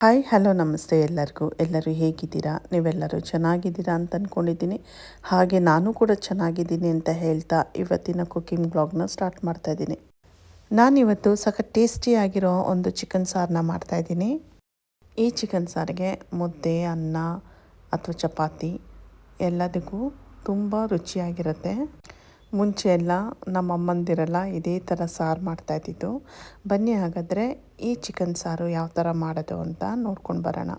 Hi hello ನಮಸ್ತೆ ಎಲ್ಲರಿಗೂ. ಎಲ್ಲರೂ ಹೇಗಿದ್ದೀರಾ? ನೀವೆಲ್ಲರೂ ಚೆನ್ನಾಗಿದ್ದೀರಾ ಅಂತ ಅಂದ್ಕೊಂಡಿದ್ದೀನಿ ಹಾಗೆ ನಾನು ಕೂಡ ಚೆನ್ನಾಗಿದ್ದೀನಿ ಅಂತ ಹೇಳ್ತಾ ಇವತ್ತಿನ ಕುಕ್ಕಿಂಗ್ ಬ್ಲಾಗ್ನ ಸ್ಟಾರ್ಟ್ ಮಾಡ್ತಾ ಇದ್ದೀನಿ. ನಾನಿವತ್ತು ಸಖತ್ ಟೇಸ್ಟಿಯಾಗಿರೋ ಒಂದು ಚಿಕನ್ ಸಾರನ್ನ ಮಾಡ್ತಾಯಿದ್ದೀನಿ ಈ ಚಿಕನ್ ಸಾರಿಗೆ ಮುದ್ದೆ, ಅನ್ನ ಅಥವಾ ಚಪಾತಿ ಎಲ್ಲದಕ್ಕೂ ತುಂಬ ರುಚಿಯಾಗಿರುತ್ತೆ. ಮುಂಚೆ ಎಲ್ಲ ನಮ್ಮ ಅಮ್ಮಂದಿರೆಲ್ಲ ಇದೇ ಥರ ಸಾರು ಮಾಡ್ತಾಯಿದ್ದಿದ್ದು ಬನ್ನಿ ಹಾಗಾದರೆ ಈ ಚಿಕನ್ ಸಾರು ಯಾವ ಥರ ಮಾಡೋದು ಅಂತ ನೋಡ್ಕೊಂಡು ಬರೋಣ.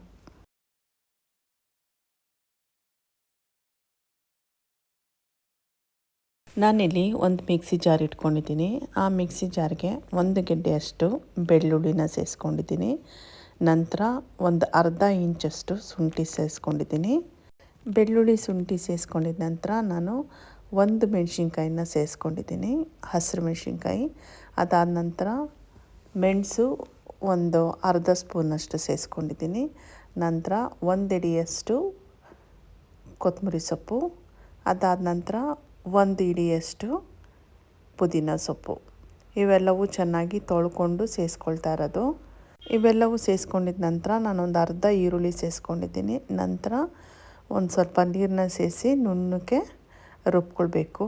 ನಾನಿಲ್ಲಿ ಒಂದು ಮಿಕ್ಸಿ ಜಾರ್ ಇಟ್ಕೊಂಡಿದ್ದೀನಿ. ಆ ಮಿಕ್ಸಿ ಜಾರ್ಗೆ ಒಂದು ಗೆಡ್ಡೆಯಷ್ಟು ಬೆಳ್ಳುಳ್ಳಿನ ಸೇರಿಸ್ಕೊಂಡಿದ್ದೀನಿ ನಂತರ ಒಂದು ಅರ್ಧ ಇಂಚಷ್ಟು ಶುಂಠಿ ಸೇರಿಸ್ಕೊಂಡಿದ್ದೀನಿ ಬೆಳ್ಳುಳ್ಳಿ ಶುಂಠಿ ಸೇರಿಸ್ಕೊಂಡಿದ ನಂತರ ನಾನು ಒಂದು ಮೆಣಸಿನ್ಕಾಯಿನ ಸೇರಿಸ್ಕೊಂಡಿದ್ದೀನಿ ಹಸಿರು ಮೆಣಸಿನ್ಕಾಯಿ. ಅದಾದ ನಂತರ ಮೆಣಸು ಒಂದು ಅರ್ಧ ಸ್ಪೂನಷ್ಟು ಸೇರಿಸ್ಕೊಂಡಿದ್ದೀನಿ ನಂತರ ಒಂದಿಡಿಯಷ್ಟು ಕೊತ್ತಂಬರಿ ಸೊಪ್ಪು. ಅದಾದ ನಂತರ ಒಂದು ಇಡಿಯಷ್ಟು ಪುದೀನ ಸೊಪ್ಪು. ಇವೆಲ್ಲವೂ ಚೆನ್ನಾಗಿ ತೊಳ್ಕೊಂಡು ಸೇರಿಸ್ಕೊಳ್ತಾ ಇರೋದು. ಇವೆಲ್ಲವೂ ಸೇರಿಸ್ಕೊಂಡಿದ್ದ ನಂತರ ನಾನೊಂದು ಅರ್ಧ ಈರುಳ್ಳಿ ಸೇರಿಸ್ಕೊಂಡಿದ್ದೀನಿ ನಂತರ ಒಂದು ಸ್ವಲ್ಪ ನೀರನ್ನ ಸೇರಿಸಿ ನುಣ್ಣಕ್ಕೆ ರುಬ್ಕೊಳ್ಬೇಕು.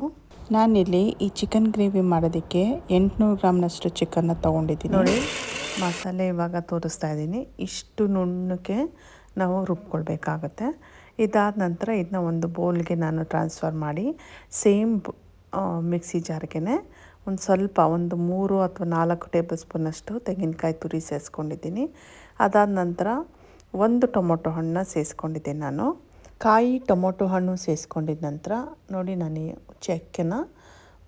ನಾನಿಲ್ಲಿ ಈ ಚಿಕನ್ ಗ್ರೇವಿ ಮಾಡೋದಕ್ಕೆ ಎಂಟುನೂರು ಗ್ರಾಮ್ನಷ್ಟು ಚಿಕನ್ನ ತೊಗೊಂಡಿದ್ದೀನಿ. ನೋಡಿ, ಮಸಾಲೆ ಇವಾಗ ತೋರಿಸ್ತಾ ಇದ್ದೀನಿ. ಇಷ್ಟು ನುಣ್ಣಕ್ಕೆ ನಾವು ರುಬ್ಕೊಳ್ಬೇಕಾಗತ್ತೆ. ಇದಾದ ನಂತರ ಇದನ್ನ ಒಂದು ಬೌಲ್ಗೆ ನಾನು ಟ್ರಾನ್ಸ್ಫರ್ ಮಾಡಿ, ಸೇಮ್ ಮಿಕ್ಸಿ ಜಾರ್ಗೆ ಒಂದು ಸ್ವಲ್ಪ, ಒಂದು ಮೂರು ಅಥವಾ ನಾಲ್ಕು ಟೇಬಲ್ ಸ್ಪೂನಷ್ಟು ತೆಂಗಿನಕಾಯಿ ತುರಿ ಸೇರಿಸ್ಕೊಂಡಿದ್ದೀನಿ ಅದಾದ ನಂತರ ಒಂದು ಟೊಮೊಟೊ ಹಣ್ಣನ್ನ ಸೇರಿಸ್ಕೊಂಡಿದ್ದೀನಿ ನಾನು. ಕಾಯಿ ಟೊಮೊಟೊ ಹಣ್ಣು ಸೇರಿಸ್ಕೊಂಡಿದ್ದ ನಂತರ ನೋಡಿ ನಾನು ಚಕ್ಕೆನ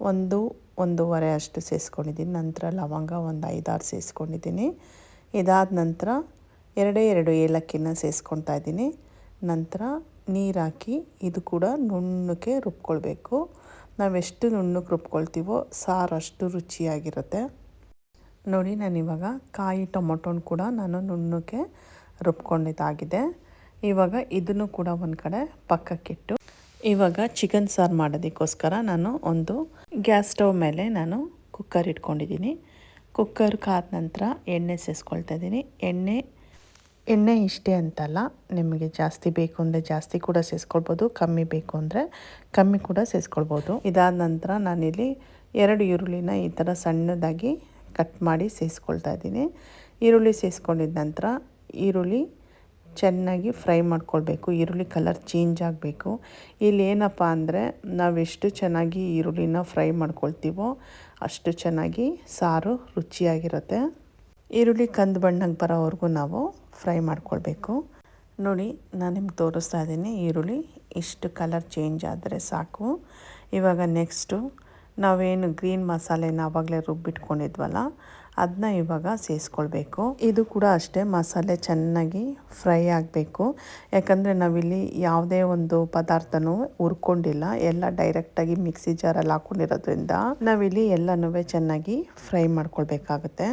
ಒಂದು ಒಂದೂವರೆ ಅಷ್ಟು ಸೇರಿಸ್ಕೊಂಡಿದ್ದೀನಿ ನಂತರ ಲವಂಗ ಒಂದು ಐದಾರು ಸೇರಿಸ್ಕೊಂಡಿದ್ದೀನಿ ಇದಾದ ನಂತರ ಎರಡೇ ಎರಡು ಏಲಕ್ಕಿನ ಸೇರಿಸ್ಕೊಳ್ತಾ ಇದ್ದೀನಿ. ನಂತರ ನೀರು ಹಾಕಿ ಇದು ಕೂಡ ನುಣ್ಣಕ್ಕೆ ರುಬ್ಕೊಳ್ಬೇಕು. ನಾವೆಷ್ಟು ನುಣ್ಣಕ್ಕೆ ರುಬ್ಕೊಳ್ತೀವೋ ಸಾರು ಅಷ್ಟು ರುಚಿಯಾಗಿರುತ್ತೆ. ನೋಡಿ ನಾನು ಇವಾಗ ಕಾಯಿ ಟೊಮೊಟೊನ ಕೂಡ ನಾನು ನುಣ್ಣಕ್ಕೆ ರುಬ್ಕೊಂಡಿದ್ದಾಗಿದೆ. ಇವಾಗ ಇದನ್ನು ಕೂಡ ಒಂದು ಕಡೆ ಪಕ್ಕಕ್ಕಿಟ್ಟು. ಇವಾಗ ಚಿಕನ್ ಸಾರು ಮಾಡೋದಕ್ಕೋಸ್ಕರ ನಾನು ಒಂದು ಗ್ಯಾಸ್ ಸ್ಟವ್ ಮೇಲೆ ನಾನು ಕುಕ್ಕರ್ ಇಟ್ಕೊಂಡಿದ್ದೀನಿ. ಕುಕ್ಕರ್ ಕಾದ ನಂತರ ಎಣ್ಣೆ ಸೇರಿಸ್ಕೊಳ್ತಾ ಇದ್ದೀನಿ. ಎಣ್ಣೆ ಎಣ್ಣೆ ಇಷ್ಟೇ ಅಂತಲ್ಲ, ನಿಮಗೆ ಜಾಸ್ತಿ ಬೇಕು ಅಂದರೆ ಜಾಸ್ತಿ ಕೂಡ ಸೇರಿಸ್ಕೊಳ್ಬೋದು ಕಮ್ಮಿ ಬೇಕು ಅಂದರೆ ಕಮ್ಮಿ ಕೂಡ ಸೇರಿಸ್ಕೊಳ್ಬೋದು ಇದಾದ ನಂತರ ನಾನಿಲ್ಲಿ ಎರಡು ಈರುಳ್ಳಿನ ಈ ಥರ ಸಣ್ಣದಾಗಿ ಕಟ್ ಮಾಡಿ ಸೇರಿಸ್ಕೊಳ್ತಾ ಇದ್ದೀನಿ. ಈರುಳ್ಳಿ ಸೇರಿಸ್ಕೊಂಡಿದ ನಂತರ ಈರುಳ್ಳಿ ಚೆನ್ನಾಗಿ ಫ್ರೈ ಮಾಡ್ಕೊಳ್ಬೇಕು. ಈರುಳ್ಳಿ ಕಲರ್ ಚೇಂಜ್ ಆಗಬೇಕು. ಇಲ್ಲಿ ಏನಪ್ಪ ಅಂದರೆ ನಾವೆಷ್ಟು ಚೆನ್ನಾಗಿ ಈರುಳ್ಳಿನ ಫ್ರೈ ಮಾಡ್ಕೊಳ್ತೀವೋ ಅಷ್ಟು ಚೆನ್ನಾಗಿ ಸಾರು ರುಚಿಯಾಗಿರುತ್ತೆ. ಈರುಳ್ಳಿ ಕಂದು ಬಣ್ಣಕ್ಕೆ ಬರೋವರೆಗೂ ನಾವು ಫ್ರೈ ಮಾಡ್ಕೊಳ್ಬೇಕು. ನೋಡಿ, ನಾನು ನಿಮ್ಗೆ ತೋರಿಸ್ತಾ ಇದ್ದೀನಿ. ಈರುಳ್ಳಿ ಇಷ್ಟು ಕಲರ್ ಚೇಂಜ್ ಆದರೆ ಸಾಕು. ಇವಾಗ ನೆಕ್ಸ್ಟು ನಾವೇನು ಗ್ರೀನ್ ಮಸಾಲೆನ ಆವಾಗಲೇ ರುಬ್ಬಿಟ್ಕೊಂಡಿದ್ವಲ್ಲ ಅದನ್ನ ಇವಾಗ ಸೇರಿಸ್ಕೊಳ್ಬೇಕು ಇದು ಕೂಡ ಅಷ್ಟೇ ಮಸಾಲೆ ಚೆನ್ನಾಗಿ ಫ್ರೈ ಆಗಬೇಕು. ಯಾಕಂದರೆ ನಾವಿಲ್ಲಿ ಯಾವುದೇ ಒಂದು ಪದಾರ್ಥನೂ ಹುರ್ಕೊಂಡಿಲ್ಲ, ಎಲ್ಲ ಡೈರೆಕ್ಟಾಗಿ ಮಿಕ್ಸಿ ಜಾರಲ್ಲಿ ಹಾಕ್ಕೊಂಡಿರೋದ್ರಿಂದ ನಾವಿಲ್ಲಿ ಎಲ್ಲನೂ ಚೆನ್ನಾಗಿ ಫ್ರೈ ಮಾಡ್ಕೊಳ್ಬೇಕಾಗತ್ತೆ.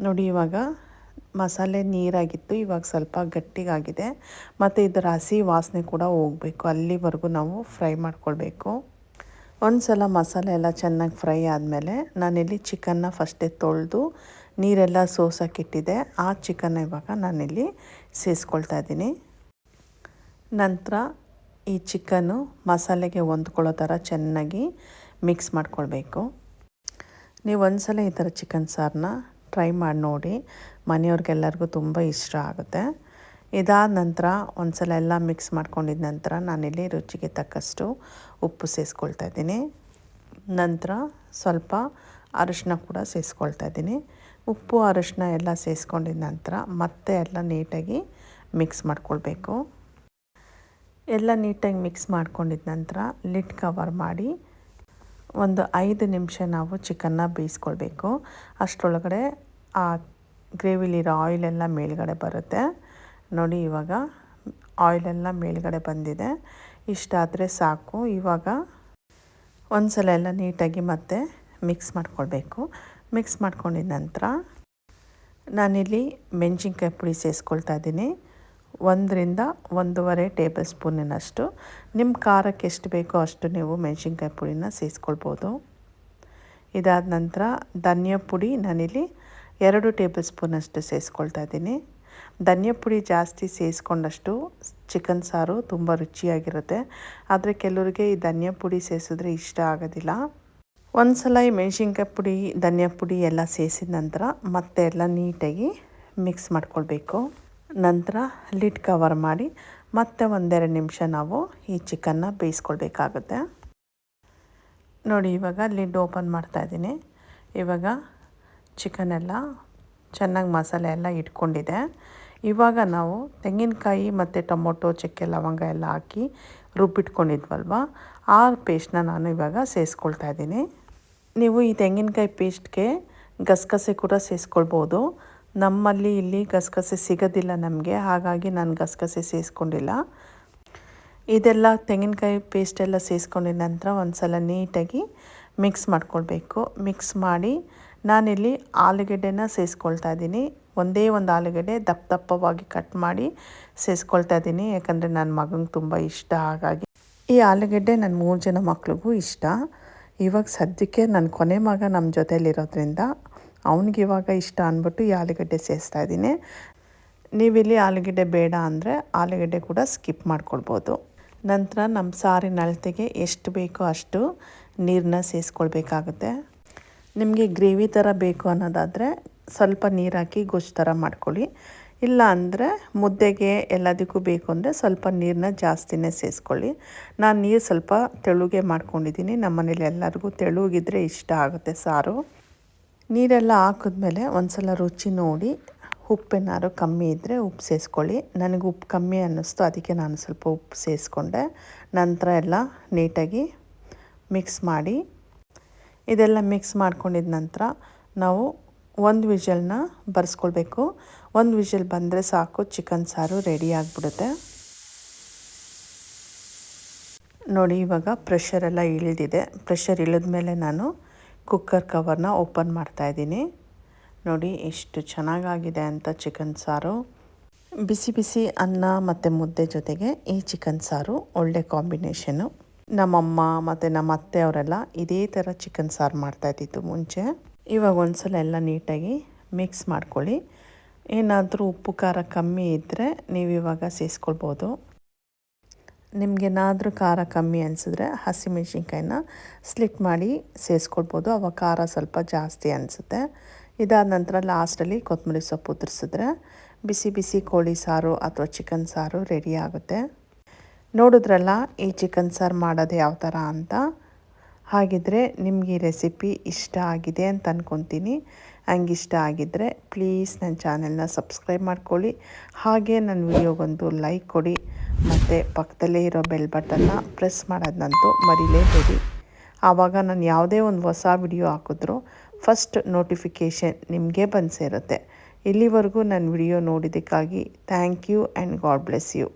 ನೋಡಿ ಇವಾಗ ಮಸಾಲೆ ನೀರಾಗಿತ್ತು, ಇವಾಗ ಸ್ವಲ್ಪ ಗಟ್ಟಿಗಾಗಿದೆ. ಮತ್ತು ಇದರ ಹಸಿ ವಾಸನೆ ಕೂಡ ಹೋಗಬೇಕು, ಅಲ್ಲಿವರೆಗೂ ನಾವು ಫ್ರೈ ಮಾಡ್ಕೊಳ್ಬೇಕು. ಒಂದು ಸಲ ಮಸಾಲೆ ಎಲ್ಲ ಚೆನ್ನಾಗಿ ಫ್ರೈ ಆದಮೇಲೆ ನಾನಿಲ್ಲಿ ಚಿಕನ್ನ ಫಸ್ಟೇ ತೊಳೆದು ನೀರೆಲ್ಲ ಸೋಸೋಕ್ಕಿಟ್ಟಿದೆ ಆ ಚಿಕನ್ನ ಇವಾಗ ನಾನಿಲ್ಲಿ ಸೇರಿಸ್ಕೊಳ್ತಾ ಇದ್ದೀನಿ. ನಂತರ ಈ ಚಿಕನ್ನು ಮಸಾಲೆಗೆ ಹೊಂದ್ಕೊಳ್ಳೋ ಥರ ಚೆನ್ನಾಗಿ ಮಿಕ್ಸ್ ಮಾಡ್ಕೊಳ್ಬೇಕು. ನೀವು ಒಂದು ಸಲ ಈ ಥರ ಚಿಕನ್ ಸಾರನ್ನ ಟ್ರೈ ಮಾಡಿ ನೋಡಿ. ಮನೆಯವ್ರಿಗೆಲ್ಲರಿಗೂ ತುಂಬ ಇಷ್ಟ ಆಗುತ್ತೆ. ಇದಾದ ನಂತರ ಒಂದು ಸಲ ಎಲ್ಲ ಮಿಕ್ಸ್ ಮಾಡ್ಕೊಂಡಿದ ನಂತರ ನಾನಿಲ್ಲಿ ರುಚಿಗೆ ತಕ್ಕಷ್ಟು ಉಪ್ಪು ಸೇರಿಸ್ಕೊಳ್ತಾ ಇದ್ದೀನಿ. ನಂತರ ಸ್ವಲ್ಪ ಅರಿಶಿನ ಕೂಡ ಸೇರಿಸ್ಕೊಳ್ತಾ ಇದ್ದೀನಿ. ಉಪ್ಪು ಅರಿಶಿನ ಎಲ್ಲ ಸೇರಿಸ್ಕೊಂಡಿದ ನಂತರ ಮತ್ತೆ ಎಲ್ಲ ನೀಟಾಗಿ ಮಿಕ್ಸ್ ಮಾಡ್ಕೊಳ್ಬೇಕು. ಎಲ್ಲ ನೀಟಾಗಿ ಮಿಕ್ಸ್ ಮಾಡ್ಕೊಂಡಿದ ನಂತರ ಲಿಟ್ ಕವರ್ ಮಾಡಿ ಒಂದು ಐದು ನಿಮಿಷ ನಾವು ಚಿಕನ್ನ ಬೇಯಿಸ್ಕೊಳ್ಬೇಕು. ಅಷ್ಟರೊಳಗಡೆ ಆ ಗ್ರೇವಿಲಿರೋ ಆಯಿಲೆಲ್ಲ ಮೇಲ್ಗಡೆ ಬರುತ್ತೆ. ನೋಡಿ, ಇವಾಗ ಆಯಿಲೆಲ್ಲ ಮೇಲ್ಗಡೆ ಬಂದಿದೆ. ಇಷ್ಟಾದರೆ ಸಾಕು. ಇವಾಗ ಒಂದು ಸಲ ಎಲ್ಲ ನೀಟಾಗಿ ಮತ್ತೆ ಮಿಕ್ಸ್ ಮಾಡ್ಕೊಳ್ಬೇಕು. ಮಿಕ್ಸ್ ಮಾಡ್ಕೊಂಡಿದ ನಂತರ ನಾನಿಲ್ಲಿ ಮೆಣಸಿನ್ಕಾಯಿ ಪುಡಿ ಸೇರಿಸ್ಕೊಳ್ತಾ ಇದ್ದೀನಿ. ಒಂದರಿಂದ ಒಂದೂವರೆ ಟೇಬಲ್ ಸ್ಪೂನಿನಷ್ಟು. ನಿಮ್ಮ ಖಾರಕ್ಕೆ ಎಷ್ಟು ಬೇಕೋ ಅಷ್ಟು ನೀವು ಮೆಣಸಿನ್ಕಾಯಿ ಪುಡಿನ ಸೇರಿಸ್ಕೊಳ್ಬೋದು ಇದಾದ ನಂತರ ಧನಿಯಾ ಪುಡಿ ನಾನಿಲ್ಲಿ ಎರಡು ಟೇಬಲ್ ಸ್ಪೂನಷ್ಟು ಸೇರಿಸ್ಕೊಳ್ತಾ ಇದ್ದೀನಿ. ಧನಿಯಾ ಪುಡಿ ಜಾಸ್ತಿ ಸೇರಿಸ್ಕೊಂಡಷ್ಟು ಚಿಕನ್ ಸಾರು ತುಂಬ ರುಚಿಯಾಗಿರುತ್ತೆ. ಆದರೆ ಕೆಲವರಿಗೆ ಈ ಧನಿಯಾ ಪುಡಿ ಸೇರಿಸಿದ್ರೆ ಇಷ್ಟ ಆಗೋದಿಲ್ಲ. ಒಂದು ಸಲ ಈ ಮೆಣಸಿನ್ಕಾಯಿ ಪುಡಿ, ಧನಿಯಾ ಪುಡಿ ಎಲ್ಲ ಸೇರಿಸಿದ ನಂತರ ಮತ್ತೆ ಎಲ್ಲ ನೀಟಾಗಿ ಮಿಕ್ಸ್ ಮಾಡ್ಕೊಳ್ಬೇಕು. ನಂತರ ಲಿಡ್ ಕವರ್ ಮಾಡಿ ಮತ್ತೆ ಒಂದೆರಡು ನಿಮಿಷ ನಾವು ಈ ಚಿಕನ್ನ ಬೇಯಿಸ್ಕೊಳ್ಬೇಕಾಗುತ್ತೆ. ನೋಡಿ, ಇವಾಗ ಲಿಡ್ ಓಪನ್ ಮಾಡ್ತಾ ಇದ್ದೀನಿ. ಇವಾಗ ಚಿಕನ್ ಎಲ್ಲ ಚೆನ್ನಾಗಿ ಮಸಾಲೆ ಎಲ್ಲ ಇಟ್ಕೊಂಡಿದೆ. ಇವಾಗ ನಾವು ತೆಂಗಿನಕಾಯಿ ಮತ್ತು ಟೊಮೊಟೊ, ಚಕ್ಕೆ, ಲವಂಗ ಎಲ್ಲ ಹಾಕಿ ರುಬ್ಬಿಟ್ಕೊಂಡಿದ್ವಲ್ವ? ಆ ಪೇಸ್ಟ್ನ ನಾನು ಇವಾಗ ಸೇರಿಸ್ಕೊಳ್ತಾ ಇದ್ದೀನಿ. ನೀವು ಈ ತೆಂಗಿನಕಾಯಿ ಪೇಸ್ಟ್ಗೆ ಗಸಗಸೆ ಕೂಡ ಸೇರಿಸ್ಕೊಳ್ಬೋದು ನಮ್ಮಲ್ಲಿ ಇಲ್ಲಿ ಗಸಗಸೆ ಸಿಗೋದಿಲ್ಲ ನಮಗೆ, ಹಾಗಾಗಿ ನಾನು ಗಸಗಸೆ ಸೇರಿಸ್ಕೊಂಡಿಲ್ಲ ಇದೆಲ್ಲ ತೆಂಗಿನಕಾಯಿ ಪೇಸ್ಟೆಲ್ಲ ಸೇರಿಸ್ಕೊಂಡಿದ ನಂತರ ಒಂದು ಸಲ ನೀಟಾಗಿ ಮಿಕ್ಸ್ ಮಾಡ್ಕೊಳ್ಬೇಕು. ಮಿಕ್ಸ್ ಮಾಡಿ ನಾನಿಲ್ಲಿ ಆಲೂಗೆಡ್ಡೆನ ಸೇರಿಸ್ಕೊಳ್ತಾ ಇದ್ದೀನಿ. ಒಂದೇ ಒಂದು ಆಲೂಗಡ್ಡೆ ದಪ್ಪ ದಪ್ಪವಾಗಿ ಕಟ್ ಮಾಡಿ ಸೇರಿಸ್ಕೊಳ್ತಾ ಇದ್ದೀನಿ. ಯಾಕಂದರೆ ನನ್ನ ಮಗನಿಗೆ ತುಂಬ ಇಷ್ಟ ಹಾಗಾಗಿ. ಈ ಆಲೂಗೆಡ್ಡೆ ನನ್ನ ಮೂರು ಜನ ಮಕ್ಳಿಗೂ ಇಷ್ಟ. ಇವಾಗ ಸದ್ಯಕ್ಕೆ ನನ್ನ ಕೊನೆ ಮಗ ನಮ್ಮ ಜೊತೆಯಲ್ಲಿರೋದ್ರಿಂದ ಅವನಿಗೆ ಇವಾಗ ಇಷ್ಟ ಅಂದ್ಬಿಟ್ಟು ಈ ಆಲೂಗಡ್ಡೆ ಸೇರಿಸ್ತಾ ಇದ್ದೀನಿ. ನೀವಿಲ್ಲಿ ಆಲೂಗೆಡ್ಡೆ ಬೇಡ ಅಂದರೆ ಆಲೂಗಡ್ಡೆ ಕೂಡ ಸ್ಕಿಪ್ ಮಾಡ್ಕೊಳ್ಬೋದು. ನಂತರ ನಮ್ಮ ಸಾರಿನ ಅಳತೆಗೆ ಎಷ್ಟು ಬೇಕೋ ಅಷ್ಟು ನೀರನ್ನ ಸೇರಿಸ್ಕೊಳ್ಬೇಕಾಗುತ್ತೆ ನಿಮಗೆ ಗ್ರೇವಿ ಥರ ಬೇಕು ಅನ್ನೋದಾದರೆ ಸ್ವಲ್ಪ ನೀರು ಹಾಕಿ ಗೊಜ್ಜು ಥರ ಮಾಡ್ಕೊಳ್ಳಿ. ಇಲ್ಲ ಅಂದರೆ ಮುದ್ದೆಗೆ ಎಲ್ಲದಕ್ಕೂ ಬೇಕು ಅಂದರೆ ಸ್ವಲ್ಪ ನೀರನ್ನ ಜಾಸ್ತಿನೇ ಸೇರಿಸ್ಕೊಳ್ಳಿ ನಾನು ನೀರು ಸ್ವಲ್ಪ ತೆಳುಗೆ ಮಾಡ್ಕೊಂಡಿದ್ದೀನಿ. ನಮ್ಮ ಮನೇಲಿ ಎಲ್ಲರಿಗೂ ತೆಳುಗಿದ್ರೆ ಇಷ್ಟ ಆಗುತ್ತೆ ಸಾರು. ನೀರೆಲ್ಲ ಹಾಕಿದ್ಮೇಲೆ ಒಂದು ಸಲ ರುಚಿ ನೋಡಿ ಉಪ್ಪೇನಾರು ಕಮ್ಮಿ ಇದ್ದರೆ ಉಪ್ಪು ಸೇರಿಸ್ಕೊಳ್ಳಿ ನನಗೆ ಉಪ್ಪು ಕಮ್ಮಿ ಅನ್ನಿಸ್ತು, ಅದಕ್ಕೆ ನಾನು ಸ್ವಲ್ಪ ಉಪ್ಪು ಸೇರಿಸ್ಕೊಂಡೆ ನಂತರ ಎಲ್ಲ ನೀಟಾಗಿ ಮಿಕ್ಸ್ ಮಾಡಿ ಇದೆಲ್ಲ ಮಿಕ್ಸ್ ಮಾಡ್ಕೊಂಡಿದ ನಂತರ ನಾವು ಒಂದು ವಿಷಲ್ನ ಬರೆಸ್ಕೊಳ್ಬೇಕು. ಒಂದು ವಿಷಲ್ ಬಂದರೆ ಸಾಕು, ಚಿಕನ್ ಸಾರು ರೆಡಿ ಆಗಿಬಿಡುತ್ತೆ. ನೋಡಿ, ಇವಾಗ ಪ್ರೆಷರೆಲ್ಲ ಇಳಿದಿದೆ. ಪ್ರೆಷರ್ ಇಳಿದ ಮೇಲೆ ನಾನು ಕುಕ್ಕರ್ ಕವರ್ನ ಓಪನ್ ಮಾಡ್ತಾಯಿದ್ದೀನಿ ನೋಡಿ, ಎಷ್ಟು ಚೆನ್ನಾಗಾಗಿದೆ ಅಂತ ಚಿಕನ್ ಸಾರು. ಬಿಸಿ ಬಿಸಿ ಅನ್ನ ಮತ್ತು ಮುದ್ದೆ ಜೊತೆಗೆ ಈ ಚಿಕನ್ ಸಾರು ಒಳ್ಳೆ ಕಾಂಬಿನೇಷನು ನಮ್ಮಮ್ಮ ಮತ್ತು ನಮ್ಮ ಅತ್ತೆ ಅವರೆಲ್ಲ ಇದೇ ಥರ ಚಿಕನ್ ಸಾರು ಮಾಡ್ತಾಯಿದ್ದಿತ್ತು ಮುಂಚೆ. ಇವಾಗ ಒಂದ್ಸಲ ಎಲ್ಲ ನೀಟಾಗಿ ಮಿಕ್ಸ್ ಮಾಡ್ಕೊಳ್ಳಿ. ಏನಾದರೂ ಉಪ್ಪು, ಖಾರ ಕಮ್ಮಿ ಇದ್ದರೆ ನೀವು ಇವಾಗ ಸೇರಿಸ್ಕೊಳ್ಬೋದು ನಿಮಗೇನಾದರೂ ಖಾರ ಕಮ್ಮಿ ಅನಿಸಿದ್ರೆ ಹಸಿಮೆಣ್ಸಿನ್ಕಾಯಿನ ಸ್ಲಿಟ್ ಮಾಡಿ ಸೇರಿಸ್ಕೊಳ್ಬೋದು ಅವಾಗ ಖಾರ ಸ್ವಲ್ಪ ಜಾಸ್ತಿ ಅನಿಸುತ್ತೆ. ಇದಾದ ನಂತರ ಲಾಸ್ಟಲ್ಲಿ ಕೊತ್ತಂಬರಿ ಸೊಪ್ಪು ಉದುರಿಸಿದ್ರೆ ಬಿಸಿ ಬಿಸಿ ಕೋಳಿ ಸಾರು ಅಥವಾ ಚಿಕನ್ ಸಾರು ರೆಡಿ ಆಗುತ್ತೆ. ನೋಡಿದ್ರಲ್ಲ, ಈ ಚಿಕನ್ ಸಾರು ಮಾಡೋದು ಯಾವ ಥರ ಅಂತ? ಹಾಗಿದ್ರೆ ನಿಮಗೆ ಈ ರೆಸಿಪಿ ಇಷ್ಟ ಆಗಿದೆ ಅಂತ ಅಂದ್ಕೊತೀನಿ ಹಂಗೆ ಇಷ್ಟ ಆಗಿದ್ದರೆ ಪ್ಲೀಸ್ ನನ್ನ ಚಾನೆಲ್ನ ಸಬ್ಸ್ಕ್ರೈಬ್ ಮಾಡ್ಕೊಳ್ಳಿ. ಹಾಗೆ ನನ್ನ ವಿಡಿಯೋಗೊಂದು ಲೈಕ್ ಕೊಡಿ. ಮತ್ತು ಪಕ್ಕದಲ್ಲೇ ಇರೋ ಬೆಲ್ ಬಟನ್ನ ಪ್ರೆಸ್ ಮಾಡೋದಂತೂ ಮರಿಲೇಬೇಡಿ. ಆವಾಗ ನಾನು ಯಾವುದೇ ಒಂದು ಹೊಸ ವಿಡಿಯೋ ಹಾಕಿದ್ರು ಫಸ್ಟ್ ನೋಟಿಫಿಕೇಷನ್ ನಿಮಗೆ ಬಂದು ಸೇರುತ್ತೆ. ಇಲ್ಲಿವರೆಗೂ ನನ್ನ video ನೋಡಿದ್ದಕ್ಕಾಗಿ thank you and God bless you